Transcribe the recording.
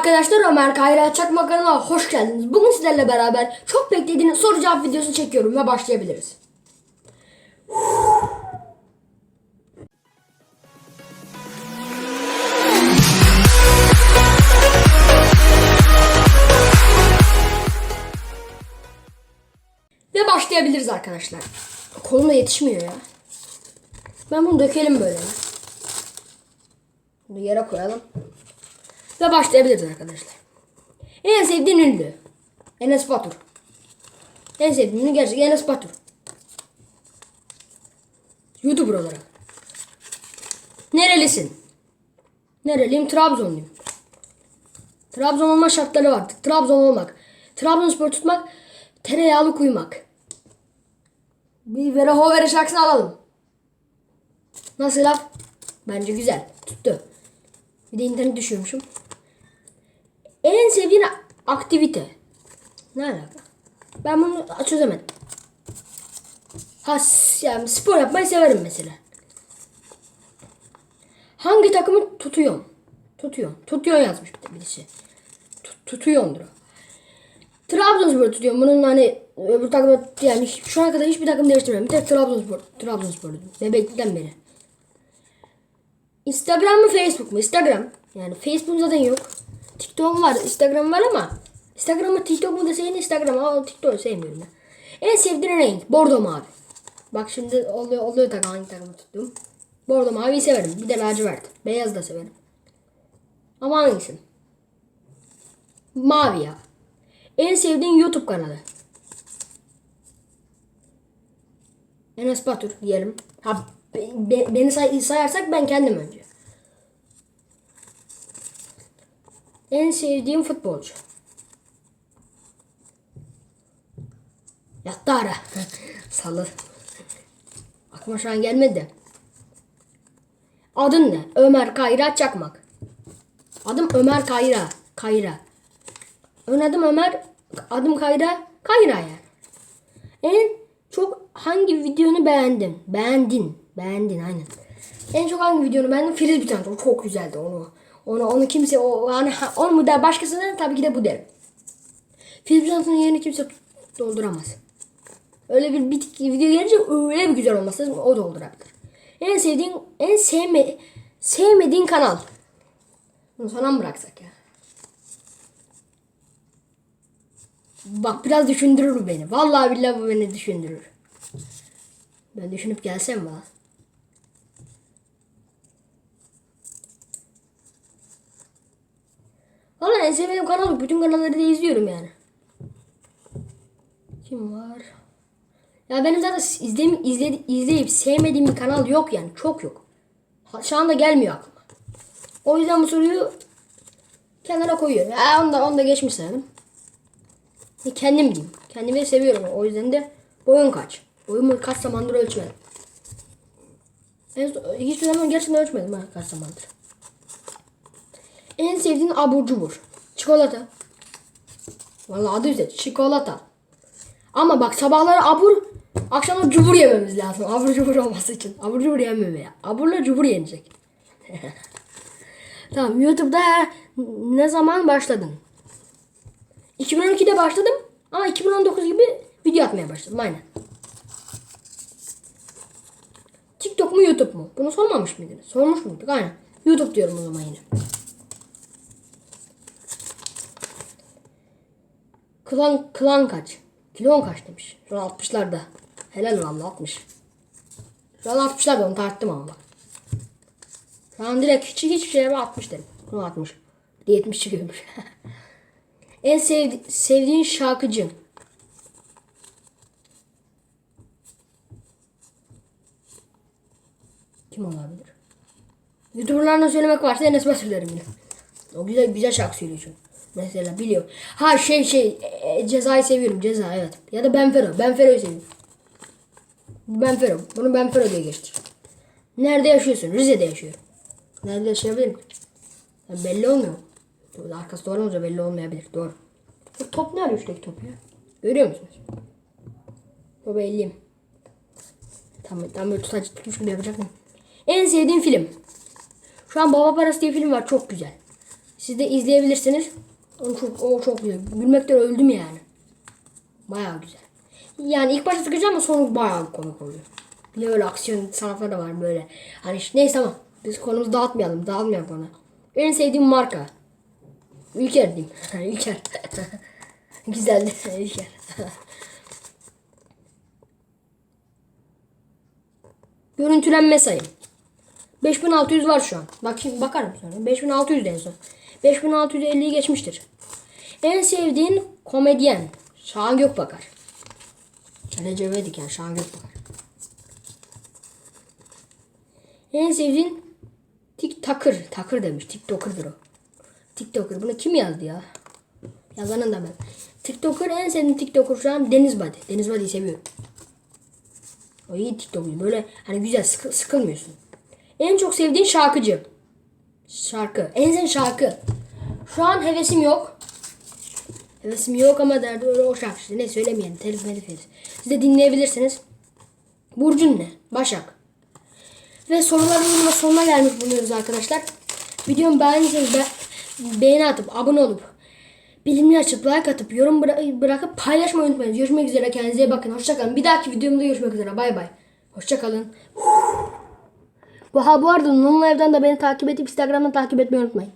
arkadaşlar Ömer Kayra Çakma kanalına hoş geldiniz. Bugün sizlerle beraber çok beklediğiniz soru cevap videosu çekiyorum ve başlayabiliriz. Ve başlayabiliriz arkadaşlar. Kolum da yetişmiyor ya. Ben bunu dökelim böyle. Bunu yere koyalım. Ve başlayabiliriz arkadaşlar. En sevdiğin ünlü. Enes Batur. En sevdiğin ünlü gerçekten Enes Batur. YouTuber olarak. Nerelisin? Nereliyim? Trabzonluyum. Trabzon olma şartları var. Trabzon olmak. Trabzonspor tutmak. Tereyağlı kuymak. Bir Vera Hovera şarkısını alalım. Nasıl laf? Bence güzel. Tuttu. Bir de internet düşürmüşüm. En sevdiğin aktivite. Ne alaka? Ben bunu çözemedim. Ha yani spor yapmayı severim mesela. Hangi takımı tutuyorsun? Tutuyorsun. Tutuyorsun yazmış bir birisi. Tut, tutuyordur. Trabzonspor tutuyorum. Bunun hani öbür takımı yani şu ana kadar hiçbir takım değiştirmedim. Bir tek Trabzonspor. Trabzonspor. Bebeklikten beri. Instagram mı Facebook mu? Instagram. Yani Facebook zaten yok. TikTok var. Instagram var ama Instagram mı TikTok mu deseydin Instagram ama TikTok'u sevmiyorum ben. En sevdiğin renk bordo mavi. Bak şimdi oluyor oluyor takım hangi takımı tuttum. Bordo maviyi severim. Bir de lacivert. Beyaz da severim. Ama hangisi? Mavi ya. En sevdiğin YouTube kanalı. Enes Batur diyelim. Ha be- be- beni say- sayarsak ben kendim önce. En sevdiğim futbolcu. Yattara. Salı. Aklıma şu an gelmedi. Adın ne? Ömer Kayra Çakmak. Adım Ömer Kayra. Kayra. Ön adım Ömer. Adım Kayra. Kayra yani. En çok hangi videonu beğendin? Beğendin. Beğendin aynen. En çok hangi videonu beğendin? Filiz bir tane. O çok güzeldi onu. Onu onu kimse o hani ha- onu mu der başkasına tabii ki de bu derim. Filiz Bizans'ın yerini kimse dolduramaz. Öyle bir bitik video gelince öyle bir güzel olması lazım o doldurabilir. En sevdiğin en sevme sevmediğin kanal. Bunu sana mı bıraksak ya? Bak biraz düşündürür beni. Vallahi billahi bu beni düşündürür. Ben düşünüp gelsem bana. Valla en sevdiğim kanal. Bütün kanalları da izliyorum yani. Kim var? Ya benim zaten izleyip, izleyip, izleyip sevmediğim bir kanal yok yani. Çok yok. Şu anda gelmiyor aklıma. O yüzden bu soruyu kenara koyuyorum. Ya onu da, onu da geçmiş sayalım. E, Kendim diyeyim. Kendimi seviyorum. O yüzden de boyun kaç. Boyumu kaç zamandır ölçmedim. En, son- hiçbir zaman gerçekten ölçmedim ha kaç zamandır. En sevdiğin abur cubur. Çikolata. Vallahi adı üzerinde çikolata. Ama bak sabahları abur, akşamları cubur yememiz lazım. Abur cubur olması için. Abur cubur yenmeme ya. Aburla cubur yenecek. tamam YouTube'da ne zaman başladın? 2012'de başladım ama 2019 gibi video atmaya başladım aynen. TikTok mu YouTube mu? Bunu sormamış mıydınız? Sormuş muyduk? Aynen. YouTube diyorum o zaman yine. Klan, klan kaç? Kilon kaç demiş. Şu an 60'larda. Helal valla 60. Şu an 60'larda onu tarttım ama bak. Şu an direkt hiç hiçbir şeye 60 derim. Bunu 60. Bir de 70 çıkıyormuş. en sevdi sevdiğin şarkıcı. Kim olabilir? Youtuberlardan söylemek varsa Enes derim yine. O güzel güzel şarkı söylüyor çünkü. Mesela biliyor. Ha şey şey e, cezayı seviyorum ceza evet. Ya da Benfero. Benfero'yu seviyorum. Benfero. Bunu Benfero diye geçtir. Nerede yaşıyorsun? Rize'de yaşıyorum. Nerede yaşayabilirim? Ya belli olmuyor. Arkası doğru olunca belli olmayabilir. Doğru. Bu top ne arıyor şuradaki top ya? Görüyor musunuz? Topu elliyim. Tam, tam böyle tutaç tutmuş gibi yapacak mı? En sevdiğim film. Şu an Baba Parası diye film var. Çok güzel. Siz de izleyebilirsiniz. O çok, o çok güzel. Gülmekten öldüm yani. Bayağı güzel. Yani ilk başta sıkıcı ama sonu bayağı komik oluyor. Bir de öyle aksiyon tarafları da var böyle. Hani işte, neyse tamam. Biz konumuzu dağıtmayalım. Dağılmayalım konu. En sevdiğim marka. Ülker diyeyim. Ülker. Güzeldi. Ülker. Görüntülenme sayım. 5600 var şu an. Bakayım bakarım sonra. 5600 en son. 5650'yi geçmiştir. En sevdiğin komedyen Şahan Gökbakar. Recep yani Şahan Gökbakar. En sevdiğin TikToker. Takır demiş. TikToker'dır o. TikToker. Bunu kim yazdı ya? Yazanın da ben. TikToker en sevdiğim TikToker şu an Deniz Badi. Deniz Badi'yi seviyorum. O iyi TikTok'u. Böyle hani güzel sıkı, sıkılmıyorsun. En çok sevdiğin şarkıcı. Şarkı. En sevdiğin şarkı. Şu an hevesim yok. Hevesim yok ama derdi öyle o şarkı. işte. Ne söylemeyelim. Telif melif yeriz. Siz de dinleyebilirsiniz. Burcun ne? Başak. Ve soruların da sonuna gelmiş bulunuyoruz arkadaşlar. Videomu beğendiyseniz be beğeni atıp abone olup bilimli açıp like atıp yorum bıra- bırakıp paylaşmayı unutmayın. Görüşmek üzere kendinize bakın. Hoşçakalın. Bir dahaki videomda görüşmek üzere. Bay bay. Hoşçakalın. Bu ha bu arada Nunla Ev'den de beni takip edip Instagram'dan takip etmeyi unutmayın.